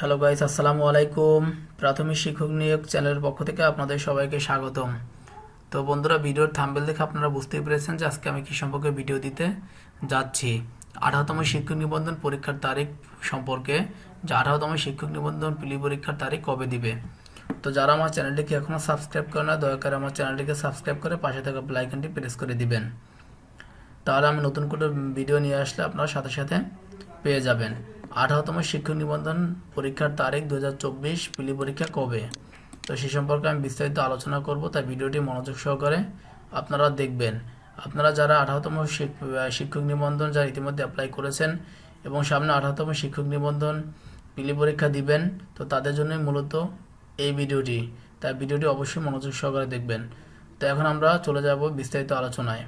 Hello guys আসসালামু আলাইকুম প্রাথমিক শিক্ষক নিয়োগ চ্যানেলের পক্ষ থেকে আপনাদের সবাইকে স্বাগতম। তো বন্ধুরা, ভিডিওর থাম্বেল দেখে আপনারা বুঝতেই পেরেছেন যে আজকে আমি কি সম্পর্কে ভিডিও দিতে যাচ্ছি। আঠারোতম শিক্ষক নিবন্ধন পরীক্ষার তারিখ সম্পর্কে, যে আঠারোতম শিক্ষক নিবন্ধন পিলি পরীক্ষার তারিখ কবে দিবে? তো যারা আমার চ্যানেলটিকে এখনও সাবস্ক্রাইব করে না, দয়া করে আমার চ্যানেলটিকে সাবস্ক্রাইব করে পাশে থাকা আইকনটি প্রেস করে দিবেন। তাহলে আমি নতুন করে ভিডিও নিয়ে আসলে আপনারা সাথে সাথে পেয়ে যাবেন। আঠারোতম শিক্ষক নিবন্ধন পরীক্ষার তারিখ দু হাজার চব্বিশ পিলি পরীক্ষা কবে? তো সে সম্পর্কে আমি বিস্তারিত আলোচনা করব, তাই ভিডিওটি মনোযোগ সহকারে আপনারা দেখবেন। আপনারা যারা আঠারোতম শিক- শিক্ষক নিবন্ধন যারা ইতিমধ্যে অ্যাপ্লাই করেছেন এবং সামনে আঠারোতম শিক্ষক নিবন্ধন পিলি পরীক্ষা দিবেন, তো তাদের জন্যই মূলত এই ভিডিওটি। তাই ভিডিওটি অবশ্যই মনোযোগ সহকারে দেখবেন। তো এখন আমরা চলে যাব বিস্তারিত আলোচনায়।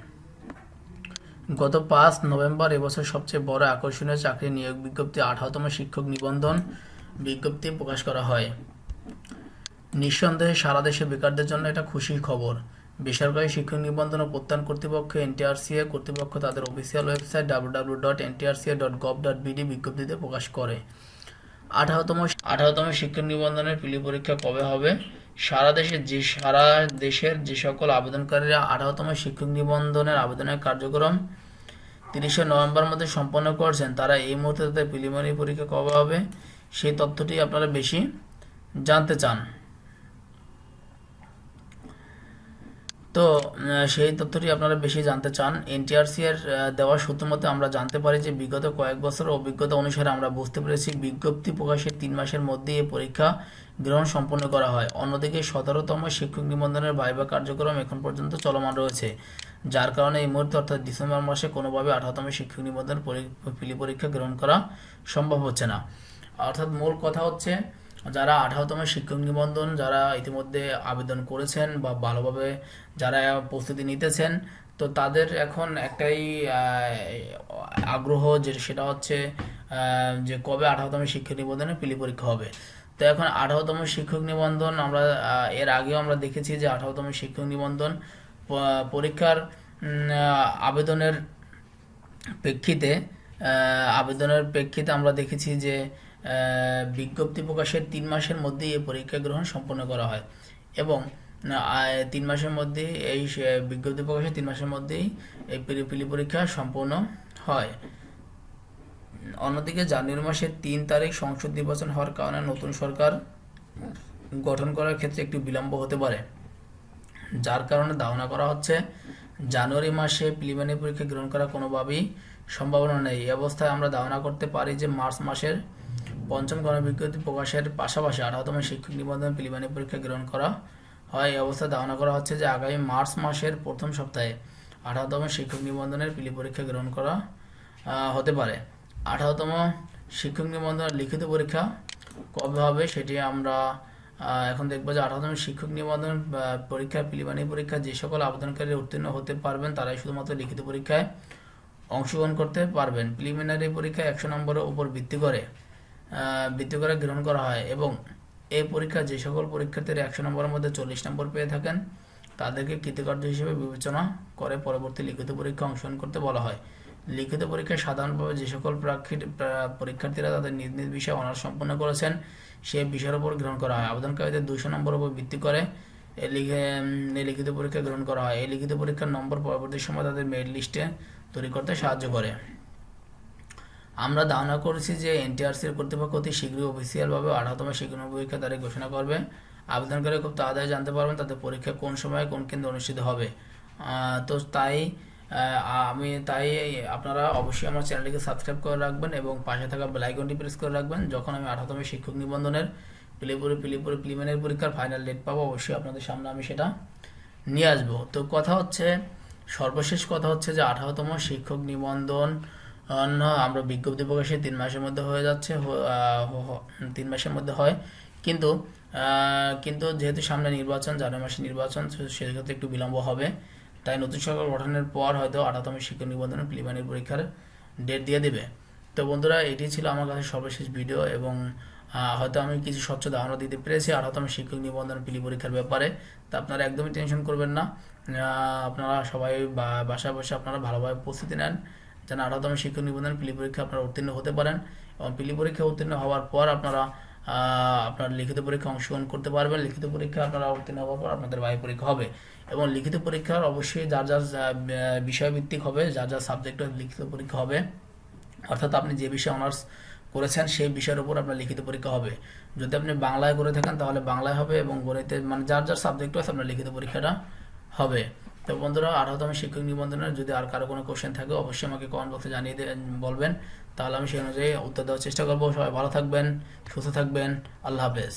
গত পাঁচ নভেম্বর এবছর সবচেয়ে বড় আকর্ষণীয় চাকরি নিয়োগ বিজ্ঞপ্তি আঠারোতম শিক্ষক নিবন্ধন বিজ্ঞপ্তি প্রকাশ করা হয়। নিঃসন্দেহে সারা দেশে বেকারদের জন্য এটা খুশির খবর। বেসরকারি শিক্ষক নিবন্ধন ও প্রত্যান কর্তৃপক্ষ এনটিআরসিএ, কর্তৃপক্ষ তাদের official website W dot NTRCA dot gov dot BD বিজ্ঞপ্তিতে প্রকাশ করে। আঠারোতম আঠারোতম শিক্ষক নিবন্ধনের পিলি পরীক্ষা কবে হবে? সারা দেশে যে, সারা দেশের যে সকল আবেদনকারীরা আঠারোতম শিক্ষক নিবন্ধনের আবেদনের কার্যক্রম তিরিশে নভেম্বর মধ্যে সম্পন্ন করছেন, তারা এই মুহূর্তে তাদের প্রিলিমিনারি পরীক্ষা কবে হবে, সেই তথ্যটি আপনারা বেশি জানতে চান। তো সেই তথ্যটি আপনারা বেশি জানতে চান। এনটিআরসি এর দেওয়া সূত্র মতে আমরা জানতে পারি যে বিগত কয়েক বছর অভিজ্ঞতা অনুসারে আমরা বুঝতে পেরেছি বিজ্ঞপ্তি প্রকাশের তিন মাসের মধ্যে এই পরীক্ষা গ্রহণ সম্পন্ন করা হয়। অন্যদিকে সতেরোতম শিক্ষক নিবন্ধনের ভাইবা কার্যক্রম এখন পর্যন্ত চলমান রয়েছে। যার কারণে এই মুহূর্তে, অর্থাৎ ডিসেম্বর মাসে কোনোভাবে আঠারোতম শিক্ষক নিবন্ধন পিলি পরীক্ষা গ্রহণ করা সম্ভব হচ্ছে না। অর্থাৎ মূল কথা হচ্ছে যারা আঠারোতম শিক্ষক নিবন্ধন, যারা ইতিমধ্যে আবেদন করেছেন বা ভালোভাবে যারা প্রস্তুতি নিতেছেন, তো তাদের এখন একটাই আগ্রহ যে সেটা হচ্ছে যে কবে আঠারোতম শিক্ষক নিবন্ধনে পিলি পরীক্ষা হবে। তো এখন আঠারোতম শিক্ষক নিবন্ধন আমরা এর আগেও আমরা দেখেছি যে আঠারোতম শিক্ষক নিবন্ধন পরীক্ষার আবেদনের প্রেক্ষিতে আবেদনের প্রেক্ষিতে আমরা দেখেছি যে বিজ্ঞপ্তি প্রকাশের তিন মাসের মধ্যেই এই পরীক্ষা গ্রহণ সম্পন্ন করা হয়। এবং তিন মাসের মধ্যে এই বিজ্ঞপ্তি প্রকাশের তিন মাসের মধ্যেই এই পিলি পিলি পরীক্ষা সম্পূর্ণ হয়। অন্যদিকে জানুয়ারি মাসের তিন তারিখ সংসদ নির্বাচন হওয়ার কারণে নতুন সরকার গঠন করার ক্ষেত্রে একটু বিলম্ব হতে পারে। যার কারণে ধারণা করা হচ্ছে, জানুয়ারি মাসে প্রিলিমিনারি পরীক্ষা গ্রহণ করা কোনোভাবেই সম্ভাবনা নেই। এই অবস্থায় আমরা ধারণা করতে পারি যে মার্চ মাসের পঞ্চম গণবিজ্ঞপ্তি প্রকাশের পাশাপাশি আঠারোতম শিক্ষক নিবন্ধন প্রিলিমিনারি পরীক্ষা গ্রহণ করা হয়। এই অবস্থায় ধারণা করা হচ্ছে যে আগামী মার্চ মাসের প্রথম সপ্তাহে আঠারোতম শিক্ষক নিবন্ধনের পিলি পরীক্ষা গ্রহণ করা হতে পারে। আঠারোতম শিক্ষক নিবন্ধনের লিখিত পরীক্ষা কবে হবে সেটি আমরা এখন দেখব যে আঠারোতম শিক্ষক নিবন্ধন পরীক্ষা প্রিলিমিনারি পরীক্ষা যে সকল আবেদনকারী উত্তীর্ণ হতে পারবেন তারাই শুধুমাত্র লিখিত পরীক্ষায় অংশগ্রহণ করতে পারবেন। প্রিলিমিনারি পরীক্ষা একশো নম্বরের উপর ভিত্তি করে ভিত্তি করে গ্রহণ করা হয় এবং এই পরীক্ষা যে সকল পরীক্ষার্থীরা একশো নম্বরের মধ্যে চল্লিশ নম্বর পেয়ে থাকেন, তাদেরকে কৃতকার্য হিসেবে বিবেচনা করে পরবর্তী লিখিত পরীক্ষা অংশগ্রহণ করতে বলা হয়। লিখিত পরীক্ষায় সাধারণভাবে যে সকল প্রাক্ষী- পরীক্ষার্থীরা তাদের নিজ নিজ বিষয়ে অনার্স সম্পন্ন করেছেন, সে বিষয়ের উপর গ্রহণ করা হয়। আবেদনকারীদের দুশো নম্বর উপর ভিত্তি করে এই লিখিত পরীক্ষা গ্রহণ করা হয়। এই লিখিত পরীক্ষার নম্বর পরবর্তী সময় তাদের মেরিট লিস্টে তৈরি করতে সাহায্য করে। আমরা ধারণা করেছি যে এনটিআরসির কর্তৃপক্ষ অতি শীঘ্রই অফিসিয়ালভাবে আঠারোতম শিক্ষণ পরীক্ষা তারিখ ঘোষণা করবে। আবেদনকারী খুব তাড়াতাড়ি জানতে পারবেন তাদের পরীক্ষা কোন সময় কোন কেন্দ্রে অনুষ্ঠিত হবে। তো তাই আমি তাই আপনারা অবশ্যই আমার চ্যানেলটিকে সাবস্ক্রাইব করে রাখবেন এবং পাশে থাকা বেল আইকনটি প্রেস করে রাখবেন। যখন আমি আঠারোতম শিক্ষক নিবন্ধনের পিলিপুরি পিলিপুরি প্রিলিমিনারি পরীক্ষার ফাইনাল ডেট পাবো, অবশ্যই আপনাদের সামনে আমি সেটা নিয়ে আসব। তো কথা হচ্ছে, সর্বশেষ কথা হচ্ছে যে আঠারোতম শিক্ষক নিবন্ধন অন্য আমরা বিজ্ঞপ্তি প্রকাশে তিন মাসের মধ্যে হয়ে যাচ্ছে তিন মাসের মধ্যে হয়। কিন্তু কিন্তু যেহেতু সামনে নির্বাচন, জানুয়ারি মাসে নির্বাচন সেক্ষেত্রে একটু বিলম্ব হবে। তাই নতুন সরকার গঠনের পর হয়তো আঠারোতম শিক্ষক নিবন্ধনের প্রিলিমিনারি পরীক্ষার ডেট দিয়ে দেবে। তো বন্ধুরা, এটি ছিল আমার কাছে সর্বশেষ ভিডিও এবং হয়তো আমি কিছু স্বচ্ছ ধারণা দিতে পেরেছি আঠারোতম শিক্ষক নিবন্ধন পিলি পরীক্ষার ব্যাপারে। তা আপনারা একদমই টেনশন করবেন না। আপনারা সবাই বাসায় বসে আপনারা ভালোভাবে প্রস্তুতি নেন। যেন আঠারোতম শিক্ষক নিবন্ধন পিলি পরীক্ষা আপনারা উত্তীর্ণ হতে পারেন এবং পিলি পরীক্ষা উত্তীর্ণ হওয়ার পর আপনারা আপনার লিখিত পরীক্ষা অংশগ্রহণ করতে পারবেন। লিখিত পরীক্ষা আপনারা উত্তীর্ণ হওয়ার পর আপনাদের বায়ু পরীক্ষা হবে এবং লিখিত পরীক্ষার অবশ্যই যার যার বিষয়ভিত্তিক হবে, যার যার সাবজেক্টের লিখিত পরীক্ষা হবে, অর্থাৎ আপনি যে বিষয়ে অনার্স করেছেন সেই বিষয়ের উপর আপনার লিখিত পরীক্ষা হবে। যদি আপনি বাংলায় করে থাকেন তাহলে বাংলায় হবে এবং গণিতে মানে যার যার সাবজেক্ট আছে আপনার লিখিত পরীক্ষাটা হবে। তো বন্ধুরা আঠারোতম শিক্ষক নিবন্ধনের যদি আর কারও কোনো কোশ্চেন থাকে, অবশ্যই আমাকে কমেন্ট বক্সে জানিয়ে বলবেন। তাহলে আমি সেই অনুযায়ী উত্তর দেওয়ার চেষ্টা করব। সবাই ভালো থাকবেন, সুস্থ থাকবেন। আল্লাহ হাফেজ।